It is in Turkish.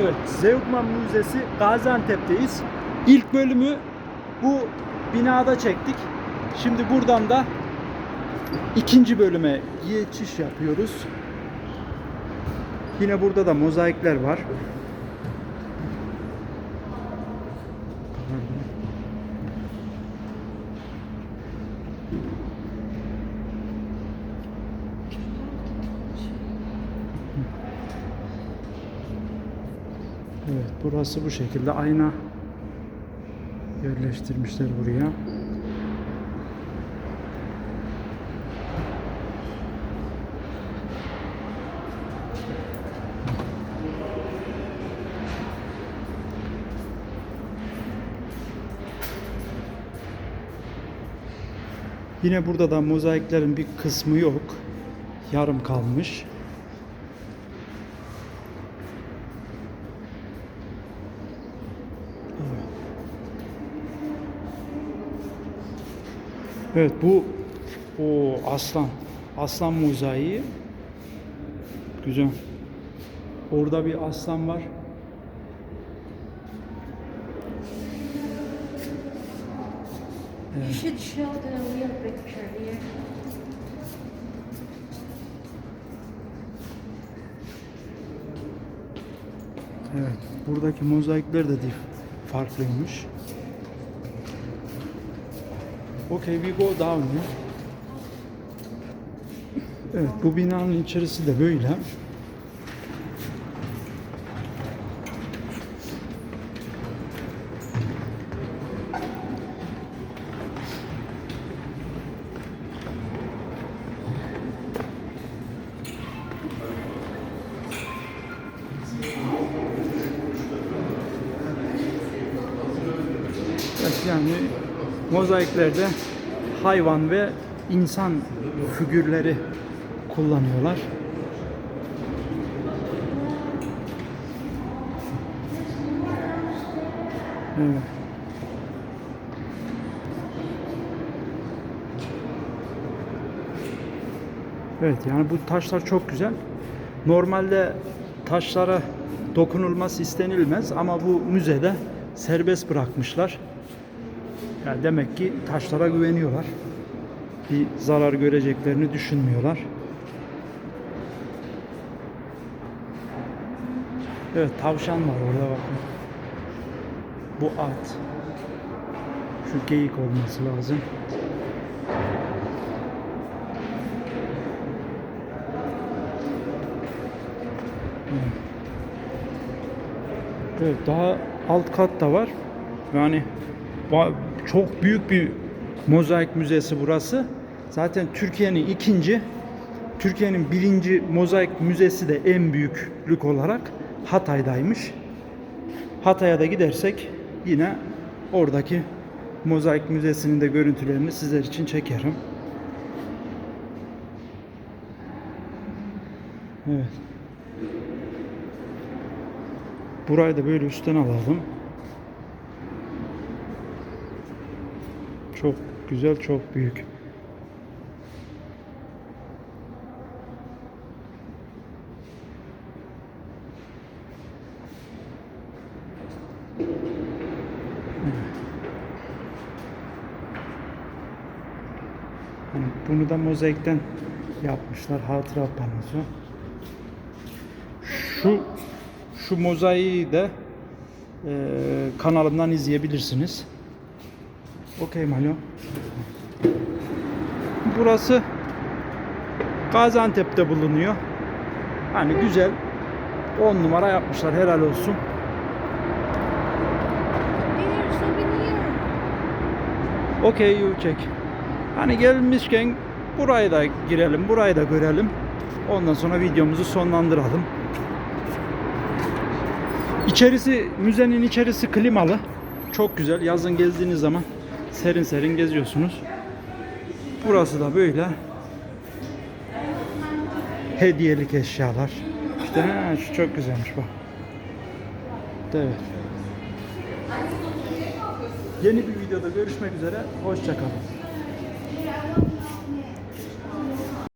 Evet, Zeugman Müzesi Gaziantep'teyiz. İlk bölümü bu binada çektik. Şimdi buradan da ikinci bölüme geçiş yapıyoruz. Yine burada da mozaikler var. Evet, burası bu şekilde ayna yerleştirmişler buraya. Yine burada da mozaiklerin bir kısmı yok. Yarım kalmış. Evet bu o aslan. Aslan mozaiği. Güzel. Orada bir aslan var. You should show the real picture here. Evet. Buradaki mozaikler de farklıymış. Okay, we go down here. Evet, bu binanın içerisi de böyle. Yani mozaiklerde hayvan ve insan figürleri kullanıyorlar. Evet. Evet yani bu taşlar çok güzel. Normalde taşlara dokunulması istenilmez ama bu müzede serbest bırakmışlar. Yani demek ki taşlara güveniyorlar. Bir zarar göreceklerini düşünmüyorlar. Evet tavşan var orada bakın. Bu at. Şu geyik olması lazım. Evet daha alt kat da var. Yani çok büyük bir mozaik müzesi burası. Zaten Türkiye'nin ikinci, Türkiye'nin birinci mozaik müzesi de en büyüklük olarak Hatay'daymış. Hatay'a da gidersek yine oradaki mozaik müzesinin de görüntülerini sizler için çekerim. Evet. Burayı da böyle üstten alalım. Çok güzel, çok büyük. Yani bunu da mozaikten yapmışlar hatıra panosu. Şu şu mozaiği de e, kanalımdan izleyebilirsiniz. Okey Malo. Burası Gaziantep'te bulunuyor. Hani güzel 10 numara yapmışlar helal olsun. Okey you check. Hani gelmişken burayı da girelim, burayı da görelim. Ondan sonra videomuzu sonlandıralım. İçerisi, müzenin içerisi klimalı. Çok güzel. Yazın gezdiğiniz zaman serin serin geziyorsunuz. Burası da böyle. Hediyelik eşyalar. İşte ha, şu çok güzelmiş bak. Evet. Yeni bir videoda görüşmek üzere. Hoşçakalın.